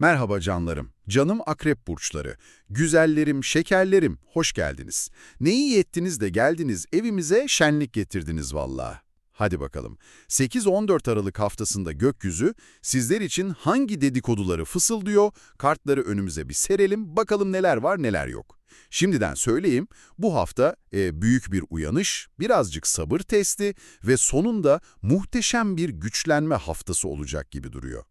Merhaba canlarım, canım akrep burçları, güzellerim, şekerlerim, hoş geldiniz. Ne iyi ettiniz de geldiniz, evimize şenlik getirdiniz vallahi. Hadi bakalım, 8-14 Aralık haftasında gökyüzü sizler için hangi dedikoduları fısıldıyor, kartları önümüze bir serelim, bakalım neler var neler yok. Şimdiden söyleyeyim, bu hafta e, büyük bir uyanış, birazcık sabır testi ve sonunda muhteşem bir güçlenme haftası olacak gibi duruyor.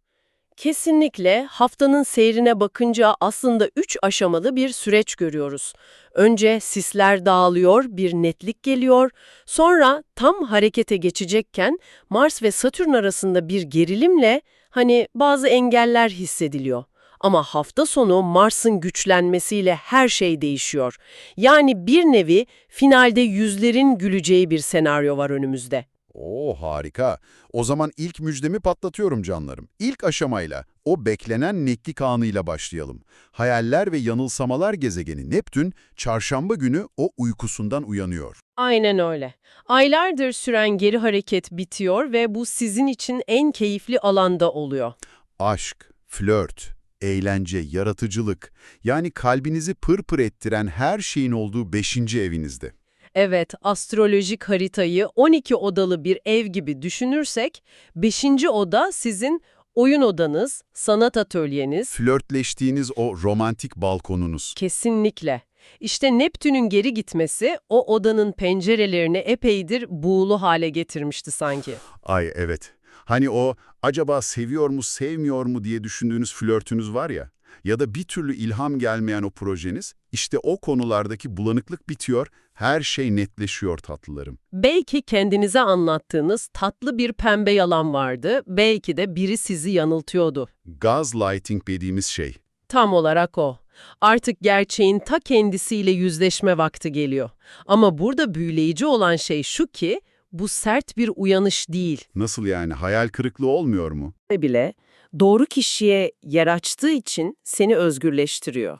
Kesinlikle haftanın seyrine bakınca aslında üç aşamalı bir süreç görüyoruz. Önce sisler dağılıyor, bir netlik geliyor. Sonra tam harekete geçecekken Mars ve Satürn arasında bir gerilimle hani bazı engeller hissediliyor. Ama hafta sonu Mars'ın güçlenmesiyle her şey değişiyor. Yani bir nevi finalde yüzlerin güleceği bir senaryo var önümüzde. Oo harika. O zaman ilk müjdemi patlatıyorum canlarım. İlk aşamayla, o beklenen netlik anıyla başlayalım. Hayaller ve yanılsamalar gezegeni Neptün, çarşamba günü o uykusundan uyanıyor. Aynen öyle. Aylardır süren geri hareket bitiyor ve bu sizin için en keyifli alanda oluyor. Aşk, flört, eğlence, yaratıcılık, yani kalbinizi pırpır ettiren her şeyin olduğu beşinci evinizde. Evet, astrolojik haritayı 12 odalı bir ev gibi düşünürsek, 5. oda sizin oyun odanız, sanat atölyeniz. Flörtleştiğiniz o romantik balkonunuz. Kesinlikle. İşte Neptün'ün geri gitmesi o odanın pencerelerini epeydir buğulu hale getirmişti sanki. Ay evet. Hani o acaba seviyor mu sevmiyor mu diye düşündüğünüz flörtünüz var ya ya da bir türlü ilham gelmeyen o projeniz işte o konulardaki bulanıklık bitiyor, her şey netleşiyor tatlılarım. Belki kendinize anlattığınız tatlı bir pembe yalan vardı, belki de biri sizi yanıltıyordu. Gaslighting dediğimiz şey. Tam olarak o. Artık gerçeğin ta kendisiyle yüzleşme vakti geliyor. Ama burada büyüleyici olan şey şu ki, bu sert bir uyanış değil. Nasıl yani hayal kırıklığı olmuyor mu? Bile doğru kişiye yer açtığı için seni özgürleştiriyor.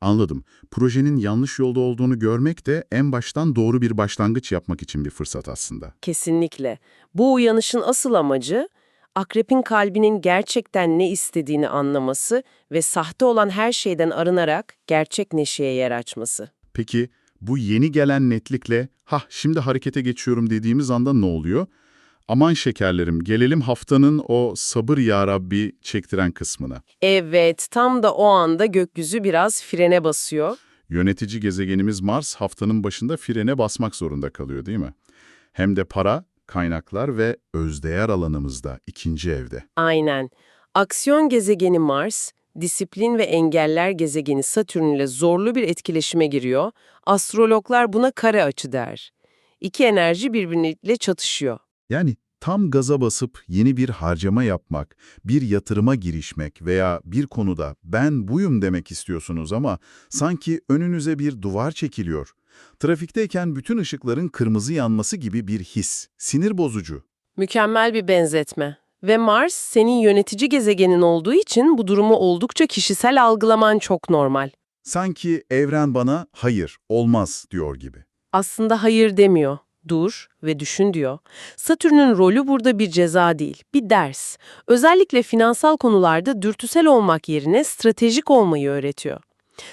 Anladım. Projenin yanlış yolda olduğunu görmek de en baştan doğru bir başlangıç yapmak için bir fırsat aslında. Kesinlikle. Bu uyanışın asıl amacı, akrepin kalbinin gerçekten ne istediğini anlaması ve sahte olan her şeyden arınarak gerçek neşeye yer açması. Peki bu yeni gelen netlikle ha şimdi harekete geçiyorum dediğimiz anda ne oluyor? Aman şekerlerim gelelim haftanın o sabır ya Rabbi çektiren kısmına. Evet, tam da o anda gökyüzü biraz frene basıyor. Yönetici gezegenimiz Mars haftanın başında frene basmak zorunda kalıyor değil mi? Hem de para, kaynaklar ve özdeğer alanımızda ikinci evde. Aynen. Aksiyon gezegeni Mars, disiplin ve engeller gezegeni Satürn ile zorlu bir etkileşime giriyor. Astrologlar buna kare açı der. İki enerji birbiriyle çatışıyor. Yani tam gaza basıp yeni bir harcama yapmak, bir yatırıma girişmek veya bir konuda ben buyum demek istiyorsunuz ama sanki önünüze bir duvar çekiliyor. Trafikteyken bütün ışıkların kırmızı yanması gibi bir his, sinir bozucu. Mükemmel bir benzetme. Ve Mars senin yönetici gezegenin olduğu için bu durumu oldukça kişisel algılaman çok normal. Sanki evren bana hayır, olmaz diyor gibi. Aslında hayır demiyor. Dur ve düşün diyor. Satürn'ün rolü burada bir ceza değil, bir ders. Özellikle finansal konularda dürtüsel olmak yerine stratejik olmayı öğretiyor.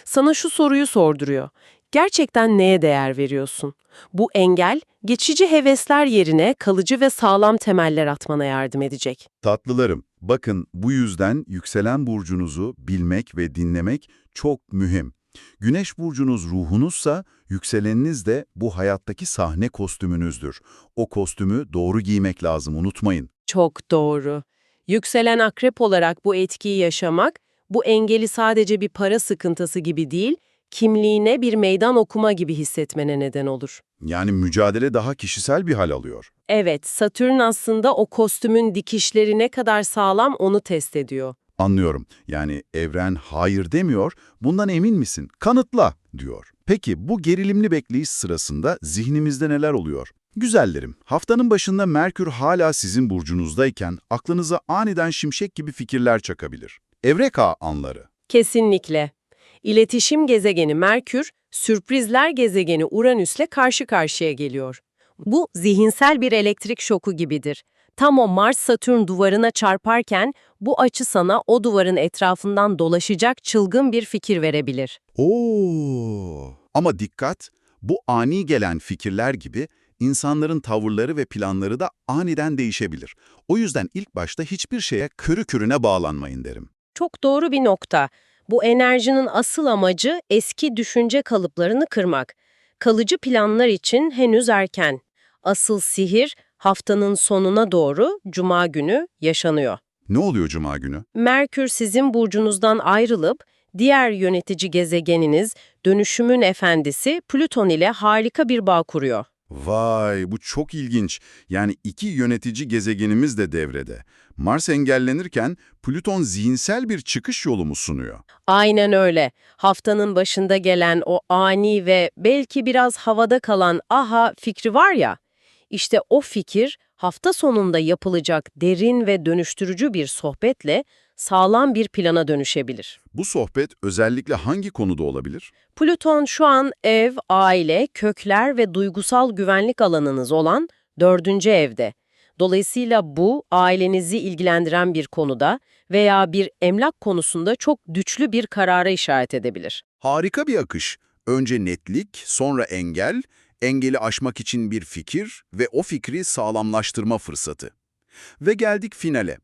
Sana şu soruyu sorduruyor. Gerçekten neye değer veriyorsun? Bu engel, geçici hevesler yerine kalıcı ve sağlam temeller atmana yardım edecek. Tatlılarım, bakın bu yüzden yükselen burcunuzu bilmek ve dinlemek çok mühim. Güneş burcunuz ruhunuzsa, yükseleniniz de bu hayattaki sahne kostümünüzdür. O kostümü doğru giymek lazım, unutmayın. Çok doğru. Yükselen akrep olarak bu etkiyi yaşamak, bu engeli sadece bir para sıkıntısı gibi değil, kimliğine bir meydan okuma gibi hissetmene neden olur. Yani mücadele daha kişisel bir hal alıyor. Evet, Satürn aslında o kostümün dikişleri ne kadar sağlam onu test ediyor. Anlıyorum. Yani evren hayır demiyor, bundan emin misin? Kanıtla, diyor. Peki bu gerilimli bekleyiş sırasında zihnimizde neler oluyor? Güzellerim, haftanın başında Merkür hala sizin burcunuzdayken aklınıza aniden şimşek gibi fikirler çakabilir. Evreka anları. Kesinlikle. İletişim gezegeni Merkür, sürprizler gezegeni Uranüs'le karşı karşıya geliyor. Bu zihinsel bir elektrik şoku gibidir. Tam o Mars-Satürn duvarına çarparken bu açı sana o duvarın etrafından dolaşacak çılgın bir fikir verebilir. Oo. Ama dikkat, bu ani gelen fikirler gibi insanların tavırları ve planları da aniden değişebilir. O yüzden ilk başta hiçbir şeye körü körüne bağlanmayın derim. Çok doğru bir nokta. Bu enerjinin asıl amacı eski düşünce kalıplarını kırmak. Kalıcı planlar için henüz erken. Asıl sihir haftanın sonuna doğru cuma günü yaşanıyor. Ne oluyor cuma günü? Merkür sizin burcunuzdan ayrılıp diğer yönetici gezegeniniz dönüşümün efendisi Plüton ile harika bir bağ kuruyor. Vay bu çok ilginç. Yani iki yönetici gezegenimiz de devrede. Mars engellenirken Plüton zihinsel bir çıkış yolu mu sunuyor? Aynen öyle. Haftanın başında gelen o ani ve belki biraz havada kalan aha fikri var ya, işte o fikir hafta sonunda yapılacak derin ve dönüştürücü bir sohbetle sağlam bir plana dönüşebilir. Bu sohbet özellikle hangi konuda olabilir? Plüton şu an ev, aile, kökler ve duygusal güvenlik alanınız olan dördüncü evde. Dolayısıyla bu ailenizi ilgilendiren bir konuda veya bir emlak konusunda çok güçlü bir karara işaret edebilir. Harika bir akış. Önce netlik, sonra engel, engeli aşmak için bir fikir ve o fikri sağlamlaştırma fırsatı. Ve geldik finale.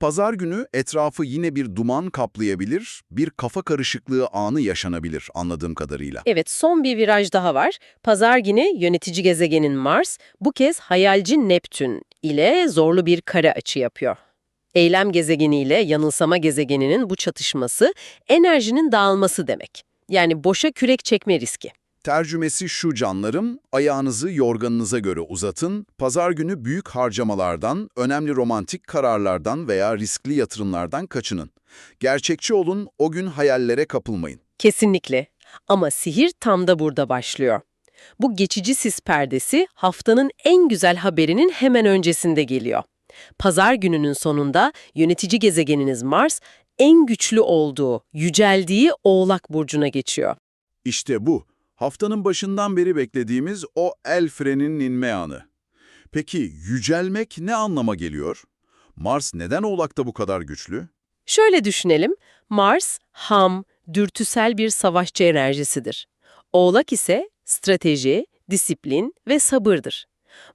Pazar günü etrafı yine bir duman kaplayabilir, bir kafa karışıklığı anı yaşanabilir anladığım kadarıyla. Evet, son bir viraj daha var. Pazar günü yönetici gezegenin Mars, bu kez hayalci Neptün ile zorlu bir kare açı yapıyor. Eylem gezegeniyle yanılsama gezegeninin bu çatışması enerjinin dağılması demek. Yani boşa kürek çekme riski. Tercümesi şu canlarım, ayağınızı yorganınıza göre uzatın, pazar günü büyük harcamalardan, önemli romantik kararlardan veya riskli yatırımlardan kaçının. Gerçekçi olun, o gün hayallere kapılmayın. Kesinlikle. Ama sihir tam da burada başlıyor. Bu geçici sis perdesi haftanın en güzel haberinin hemen öncesinde geliyor. Pazar gününün sonunda yönetici gezegeniniz Mars en güçlü olduğu, yüceldiği Oğlak Burcu'na geçiyor. İşte bu, haftanın başından beri beklediğimiz o el freninin inme anı. Peki yücelmek ne anlama geliyor? Mars neden Oğlak'ta bu kadar güçlü? Şöyle düşünelim, Mars ham, dürtüsel bir savaşçı enerjisidir. Oğlak ise strateji, disiplin ve sabırdır.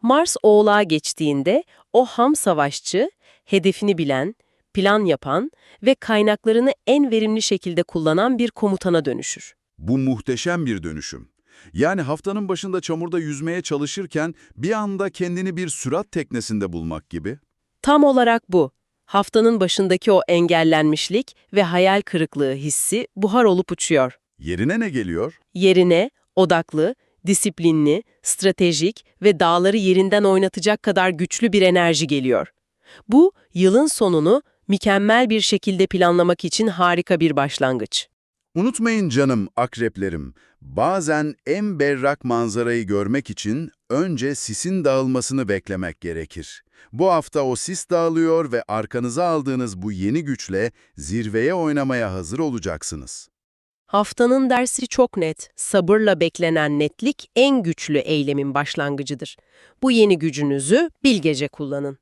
Mars Oğlak'a geçtiğinde o ham savaşçı, hedefini bilen, plan yapan ve kaynaklarını en verimli şekilde kullanan bir komutana dönüşür. Bu muhteşem bir dönüşüm. Yani haftanın başında çamurda yüzmeye çalışırken bir anda kendini bir sürat teknesinde bulmak gibi. Tam olarak bu. Haftanın başındaki o engellenmişlik ve hayal kırıklığı hissi buhar olup uçuyor. Yerine ne geliyor? Yerine odaklı, disiplinli, stratejik ve dağları yerinden oynatacak kadar güçlü bir enerji geliyor. Bu, yılın sonunu mükemmel bir şekilde planlamak için harika bir başlangıç. Unutmayın canım akreplerim, bazen en berrak manzarayı görmek için önce sisin dağılmasını beklemek gerekir. Bu hafta o sis dağılıyor ve arkanıza aldığınız bu yeni güçle zirveye oynamaya hazır olacaksınız. Haftanın dersi çok net. Sabırla beklenen netlik en güçlü eylemin başlangıcıdır. Bu yeni gücünüzü bilgece kullanın.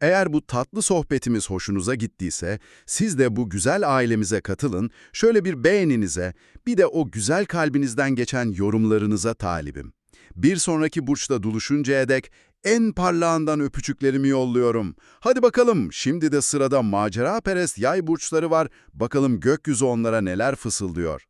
Eğer bu tatlı sohbetimiz hoşunuza gittiyse, siz de bu güzel ailemize katılın, şöyle bir beğeninize, bir de o güzel kalbinizden geçen yorumlarınıza talibim. Bir sonraki burçta buluşuncaya dek en parlağından öpücüklerimi yolluyorum. Hadi bakalım, şimdi de sırada macera perest yay burçları var, bakalım gökyüzü onlara neler fısıldıyor.